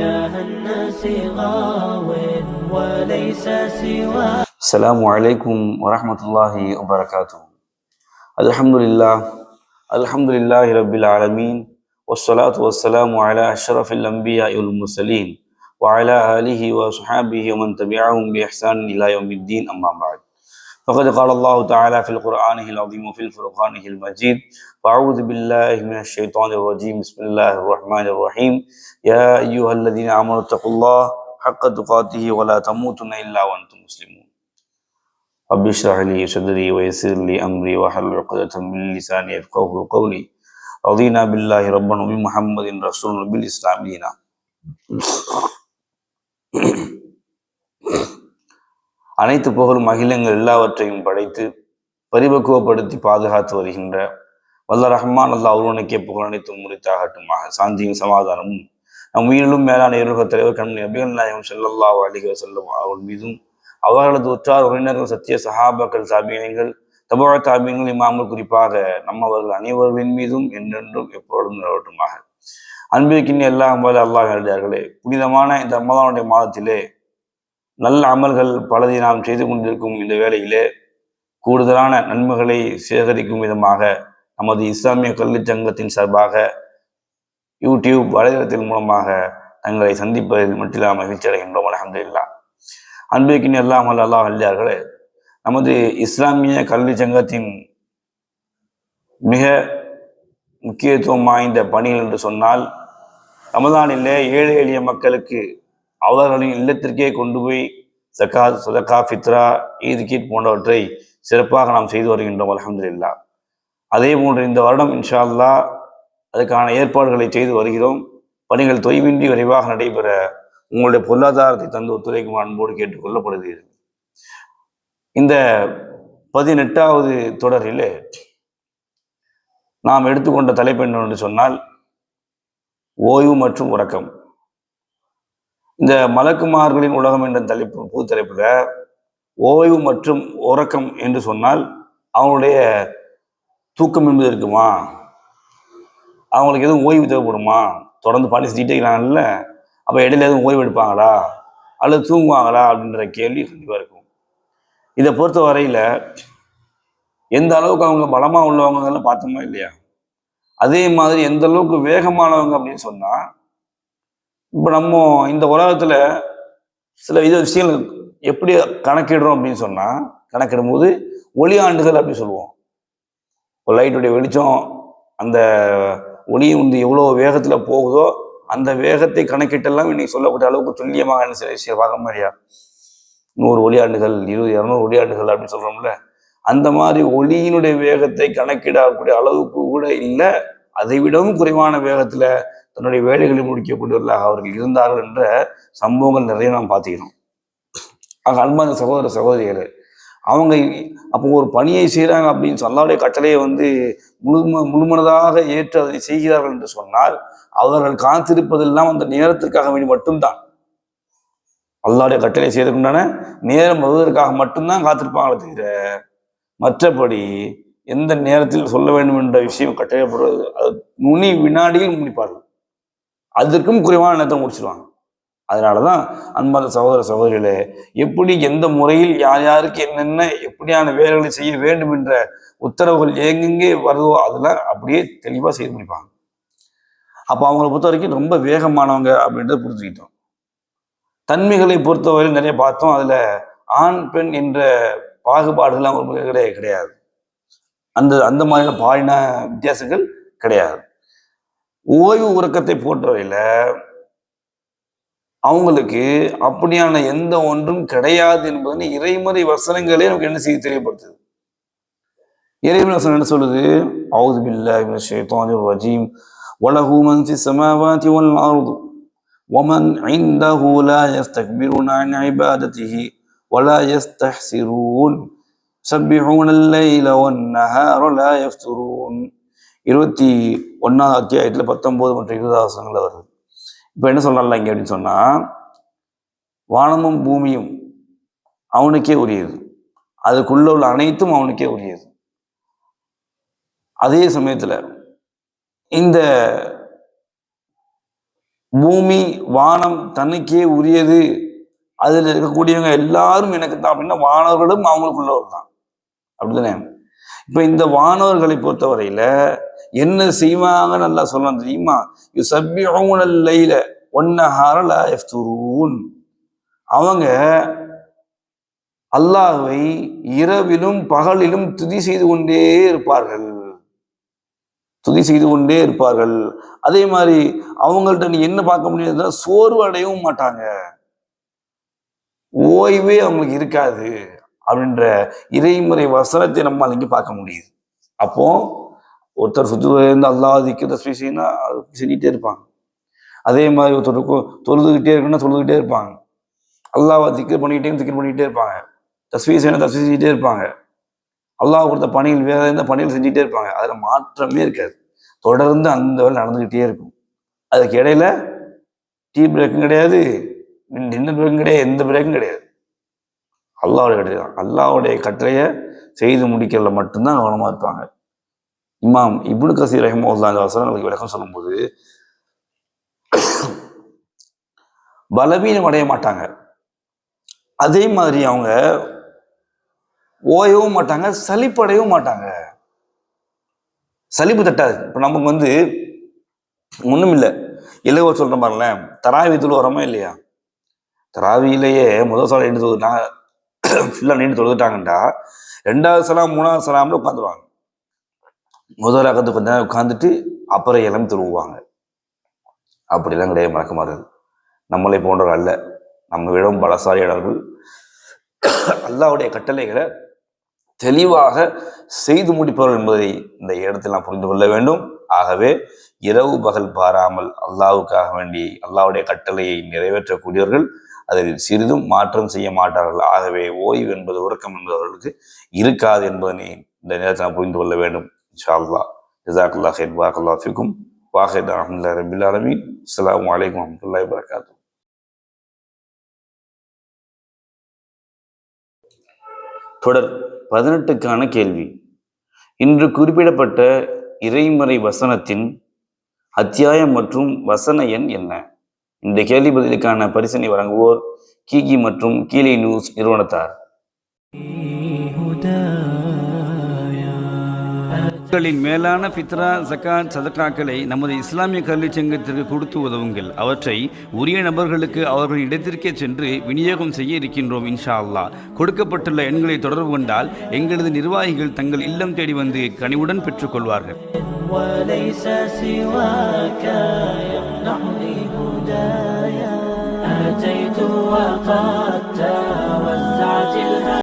إله الناس غاو وليس سواه السلام عليكم ورحمة الله وبركاته. الحمد لله الحمد لله رب العالمين والصلاة والسلام على أشرف الأنبياء والمرسلين وعلى آله وصحابه ومن تبعهم بإحسان إلى يوم الدين أما بعد. فقد قال الله تعالى في القرآن العظيم وفي الفرقان المجيد. فأعوذ بالله من الشيطان الرجيم. بسم الله الرحمن الرحيم. يا أيها الذين آمنوا اتقوا الله حق تقاته ولا تموتن إلا وأنتم مسلمون. رب اشرح لي صدري ويسر لي أمري واحلل عقدة من لساني يفقهوا قولي. رضينا بالله ربا وبمحمد رسول بالإسلام دينا. அனைத்து புகழும் அகிலங்கள் எல்லாவற்றையும் படைத்து பரிபக்குவப்படுத்தி பாதுகாத்து வருகின்ற வல்ல ரஹ்மான் அல்லா ஒருவனுக்கே புகழ் அனைத்தும் முறைத்தாகட்டுமாக. சாந்தியும் சமாதானமும் நம் உயிரிலும் மேலான இருக தலைவர் கண்மணி அபிகன் நாயகம் செல்லல்லா அலிக செல்லும் அவர்கள் மீதும் அவர்களது உற்றார் உறவினர்கள் சத்திய சஹாபாக்கள் தாபியங்கள் தபா தாபியங்கள் இமாமல் குறிப்பாக நம்மவர்கள் அனைவர்களின் மீதும் என்றென்றும் எப்பொழுதும் நிலவட்டுமாக. அன்பிற்கின் எல்லாம் போல அல்லாஹ் எழுதியார்களே புனிதமான இந்த ரமலானுடைய மாதத்திலே நல்ல அமல்கள் பலதை நாம் செய்து கொண்டிருக்கும் இந்த வேளையிலே கூடுதலான நன்மைகளை சேகரிக்கும் விதமாக நமது இஸ்லாமிய கல்விச் சங்கத்தின் சார்பாக யூடியூப் வலைதளத்தின் மூலமாக தங்களை சந்திப்பதில் மட்டும் மகிழ்ச்சி அடைகின்றோம் அலமதுல்லா அன்பிற்கின் எல்லாம் அல்லாஹ் அல்லார்களே நமது இஸ்லாமிய கல்வி சங்கத்தின் மிக முக்கியத்துவம் வாய்ந்த பணிகள் என்று சொன்னால் ரமதானிலே ஏழை எளிய மக்களுக்கு அவர்களின் இல்லத்திற்கே கொண்டு போய் சக்கா சுதக்கா ஃபித்ரா ஈத் கீத் போன்றவற்றை சிறப்பாக நாம் செய்து வருகின்றோம் அலமதுல்லா அதே போன்று இந்த வருடம் இன்ஷா அல்லாஹ் அதுக்கான ஏற்பாடுகளை செய்து வருகிறோம். பணிகள் தொய்வின்றி விரைவாக நடைபெற உங்களுடைய பொருளாதாரத்தை தந்து ஒத்துழைக்கும் அன்போடு கேட்டுக்கொள்ளப்படுகிறது இந்த பதினெட்டாவது தொடரில் நாம் எடுத்துக்கொண்ட தலைப்பு என்று சொன்னால் ஓய்வு மற்றும் உறக்கம். இந்த மலக்குமார்களின் உலகம் என்ற தலைப்பு புது தலைப்பில் ஓய்வு மற்றும் உறக்கம் என்று சொன்னால் அவங்களுடைய தூக்கம் என்பது இருக்குமா? அவங்களுக்கு எதுவும் ஓய்வு தேவைப்படுமா? தொடர்ந்து பணி செஞ்சுட்டே இருக்கிறாங்கல்ல அப்போ இடையில எதுவும் ஓய்வு எடுப்பாங்களா? அல்லது தூங்குவாங்களா? அப்படின்ற கேள்வி கண்டிப்பாக இருக்கும். இதை பொறுத்த வரையில் எந்த அளவுக்கு அவங்க பலமாக உள்ளவங்கன்னு பார்த்தோமா இல்லையா? அதே மாதிரி எந்த அளவுக்கு வேகமானவங்க அப்படின்னு சொன்னால் இப்போ நம்ம இந்த உலகத்தில் சில இது விஷயங்கள் எப்படி கணக்கிடுறோம் அப்படின்னு சொன்னால் கணக்கிடும்போது ஒளி ஆண்டுகள் அப்படின்னு சொல்லுவோம். இப்போ லைட்டுடைய வெளிச்சம் அந்த ஒளி வந்து எவ்வளோ வேகத்தில் போகுதோ அந்த வேகத்தை கணக்கிட்டெல்லாம் இன்னைக்கு சொல்லக்கூடிய அளவுக்கு துல்லியமாக சில விஷயம் பார்க்க மாதிரியா நூறு ஒளியாண்டுகள் இருபது இரநூறு ஒளியாண்டுகள் அப்படின்னு சொல்கிறோம்ல அந்த மாதிரி ஒளியினுடைய வேகத்தை கணக்கிடக்கூடிய அளவுக்கு கூட இல்லை. அதை விடவும் குறைவான வேகத்தில் தன்னுடைய வேலைகளை முடிக்கக்கூடியவர்களாக அவர்கள் இருந்தார்கள் என்ற சம்பவங்கள் நிறைய நாம் பார்த்துக்கிறோம். ஆக அன்பான சகோதர சகோதரிகளை அவங்க அப்போ ஒரு பணியை செய்கிறாங்க அப்படின்னு சொல்லாவுடைய கட்டளையை வந்து முழும முழுமனதாக ஏற்று அதை செய்கிறார்கள் என்று சொன்னால் அவர்கள் காத்திருப்பதெல்லாம் அந்த நேரத்திற்காக வேண்டி மட்டும்தான். அல்லாவுடைய கட்டளை செய்ததுக்குண்டான நேரம் வருவதற்காக மட்டும்தான் காத்திருப்பாங்களே தவிர மற்றபடி எந்த நேரத்தில் சொல்ல வேண்டும் என்ற விஷயம் கட்டளைப்படுவது அது நுனி வினாடியில் முடிப்பார்கள் அதற்கும் குறைவான நேரத்தை முடிச்சிருவாங்க. அதனாலதான் அன்பான சகோதர சகோதரிகளே எப்படி எந்த முறையில் யார் யாருக்கு என்னென்ன எப்படியான வேலைகளை செய்ய வேண்டும் என்ற உத்தரவுகள் எங்கெங்கே வருதோ அதெல்லாம் அப்படியே தெளிவாக செய்து முடிப்பாங்க. அப்போ அவங்கள பொறுத்த வரைக்கும் ரொம்ப வேகமானவங்க அப்படின்றத புரிஞ்சுக்கிட்டோம். தன்மைகளை பொறுத்தவரையில் நிறைய பார்த்தோம். அதில் ஆண் பெண் என்ற பாகுபாடுகள் அவங்க கிடையாது கிடையாது. அந்த அந்த மாதிரியான பாலின வித்தியாசங்கள் கிடையாது. ஓய்வு உறக்கத்தை பொறுத்தவரையில அவங்களுக்கு அப்படியான எந்த ஒன்றும் கிடையாது என்பது இறைமறை வசனங்களே நமக்கு என்ன செய்து தெரியப்படுத்துது இறைவன் வசனம் என்ன சொல்லுது அவுது பில்லாஹி மினஷ் ஷைத்தானிர் ரஜீம் வலஹு மன் ஃபிஸ் ஸமாவாதி வல் அர்து ومن عنده لا يستكبرون عن عبادته ولا يستحسرون سبحون الليل والنهار لا يفترون இருபத்தி ஒன்றாவது அத்தியாயத்தில் பத்தொம்போது மற்றும் இருபதாவது வசனங்கள் வருது. இப்போ என்ன சொல்கிறாங்க இங்கே அப்படின்னு சொன்னால் வானமும் பூமியும் அவனுக்கே உரியது. அதுக்குள்ள உள்ள அனைத்தும் அவனுக்கே உரியது. அதே சமயத்தில் இந்த பூமி வானம் தன்னுக்கே உரியது. அதில் இருக்கக்கூடியவங்க எல்லாரும் எனக்கு தான் அப்படின்னா வானவர்களும் அவங்களுக்குள்ளவர் தான் அப்படிதானே? இப்போ இந்த வானவர்களை பொறுத்தவரையில என்ன செய்வாங்கன்னு நல்லா சொல்லலாம் தெரியுமா? யு சப்பியூனல் லைல அவங்க அல்லாஹை இரவிலும் பகலிலும் துதி செய்து கொண்டே இருப்பார்கள். துதி செய்து கொண்டே இருப்பார்கள். அதே மாதிரி அவங்கள்ட்ட நீ என்ன பார்க்க முடியாதுன்னா சோர்வு அடையவும் மாட்டாங்க. ஓய்வே அவங்களுக்கு இருக்காது. அப்படின்ற இறைமுறை வசனத்தை நம்மால் இங்கே பார்க்க முடியுது. அப்போ ஒருத்தர் சுத்து இருந்து அல்லாஹ் திக்கு தஸ்மி செய்யணும் அது செஞ்சுட்டே இருப்பாங்க. அதே மாதிரி ஒருத்தர் தொழுதுகிட்டே இருக்குன்னா தொழுதுகிட்டே இருப்பாங்க. அல்லாவை திக்கர் பண்ணிக்கிட்டே திக்கர் பண்ணிக்கிட்டே இருப்பாங்க. தஸ்வீ செய்யணும் தஸ்வீ செஞ்சுட்டே இருப்பாங்க. அல்லாஹ் கொடுத்த பணியில் வேற எந்த பணியில் செஞ்சுட்டே இருப்பாங்க. அதில் மாற்றமே இருக்காது. தொடர்ந்து அந்த வேலை நடந்துக்கிட்டே இருக்கும். அதுக்கு இடையில டீ பிரேக்கும் கிடையாது டின்னர் பிரேக்கும் கிடையாது எந்த பிரேக்கும் கிடையாது. அல்லாவுடைய கட்டளை தான். அல்லாவுடைய கட்டளையை செய்து முடிக்கிறதுல மட்டும்தான் கவனமாக இருப்பாங்க. இமாம் இப்னு கசீர் ரஹிமவுல்லா இந்த வசனங்களுக்கு விளக்கம் சொல்லும்போது பலவீனம் அடைய மாட்டாங்க. அதே மாதிரி அவங்க ஓயவும் மாட்டாங்க சலிப்படையவும் மாட்டாங்க. சலிப்பு தட்டாது. இப்போ நமக்கு வந்து ஒன்றும் இல்லை. இலவ சொல்ற மாதிரில தராவி தொழுவரமா இல்லையா? தராவியிலேயே முதல் சாலை எடுத்து நான் ஃபுல்லாக நீண்டு தொழுதுட்டாங்கண்டா. ரெண்டாவது சலாம் மூணாவது சலாம்ல உட்காந்துருவாங்க. முதல் ரகத்து கொஞ்ச நேரம் உட்காந்துட்டு அப்புறம் இளம் திரும்புவாங்க. அப்படிலாம் கிடையாது மறக்க மாறுது நம்மளை போன்றவர் அல்ல. நம்ம விடவும் பலசாலியாளர்கள். அல்லாவுடைய கட்டளைகளை தெளிவாக செய்து முடிப்பவர்கள் என்பதை இந்த இடத்தில் நாம் புரிந்து கொள்ள வேண்டும். ஆகவே இரவு பகல் பாராமல் அல்லாவுக்காக வேண்டி அல்லாவுடைய கட்டளையை நிறைவேற்றக்கூடியவர்கள் அதில் சிறிதும் மாற்றம் செய்ய மாட்டார்கள். ஆகவே ஓய்வு என்பது உறக்கம் என்பது அவர்களுக்கு இருக்காது என்பதனை இந்த நேரத்தில் நாம் புரிந்து கொள்ள வேண்டும். இன்ஷா அல்லா ஜிசாக்குல்லா ஹைர் பாக்கல்லா ஃபிக்கும். வாஹித் அஹமதுல்லா ரபில் அலமீன் அஸ்லாம் வலைக்கம் வரமத்துல்லாஹி வரகாத்து தொடர் பதினெட்டுக்கான கேள்வி. இன்று குறிப்பிடப்பட்ட இறைமறை வசனத்தின் அத்தியாயம் மற்றும் வசன எண் என்ன? இந்த கேள்வி பதிலுக்கான பரிசனை வழங்குவோர் கீகி மற்றும் கீழே நியூஸ் நிறுவனத்தார். உங்களின் மேலான ஃபித்ரா ஜக்காத் சதக்காக்களை நமது இஸ்லாமிய கல்விச் சங்கத்திற்கு கொடுத்து உதவுங்கள். அவற்றை உரிய நபர்களுக்கு அவர்களின் இடத்திற்கே சென்று விநியோகம் செய்ய இருக்கின்றோம் இன்ஷா அல்லாஹ் கொடுக்கப்பட்டுள்ள எண்களை தொடர்பு கொண்டால் எங்களது நிர்வாகிகள் தங்கள் இல்லம் தேடி வந்து கனிவுடன் பெற்றுக்கொள்வார்கள் الهدايا. أتيت وقال